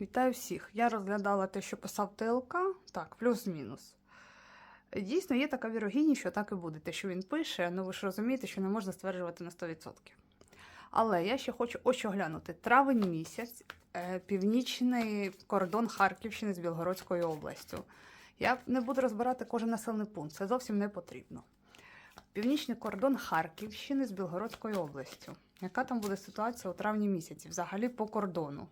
Вітаю всіх. Я розглядала те, що писав ТЛК, так, плюс-мінус. Дійсно, є така вірогідність, що так і буде. Те, що він пише, ну ви ж розумієте, що не можна стверджувати на 100%. Але я ще хочу ось що глянути. Травень місяць, е, північний кордон Харківщини з Білгородською областю. Я не буду розбирати кожен населений пункт, це зовсім не потрібно. Північний кордон Харківщини з Білгородською областю. Яка там буде ситуація у травні місяці? Взагалі по кордону?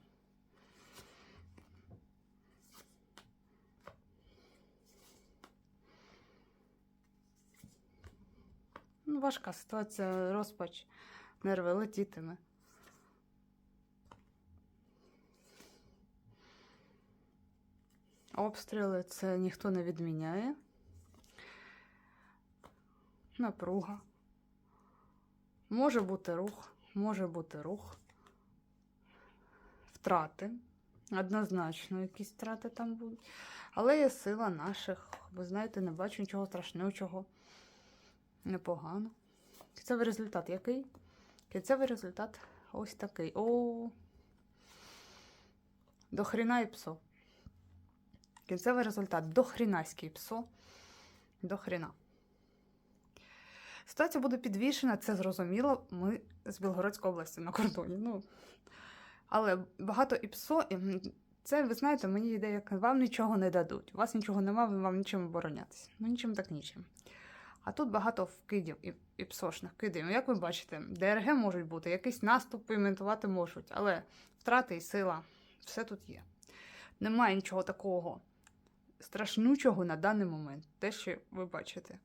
Ну, важка ситуація, розпач, нерви летітиме. Обстріли це ніхто не відміняє. Напруга. Може бути рух, може бути рух. Втрати. Однозначно, якісь втрати там будуть. Але є сила наших. Ви знаєте, не бачу нічого страшного. Непогано. Кінцевий результат який? Кінцевий результат ось такий. О. До хріна і псо. Кінцевий результат до хрінаський псо. До хріна. Ситуація буде підвішена, це зрозуміло. Ми з Білгородської області на кордоні. Ну, але багато і псо, і це, ви знаєте, мені йде, як вам нічого не дадуть. У вас нічого немає, вам нічим оборонятися. Ну, нічим так нічим. А тут багато вкидів і, і псошних кидів. Як ви бачите, ДРГ можуть бути, якийсь наступ імітувати можуть, але втрати і сила все тут є. Немає нічого такого страшнючого на даний момент, те, що ви бачите.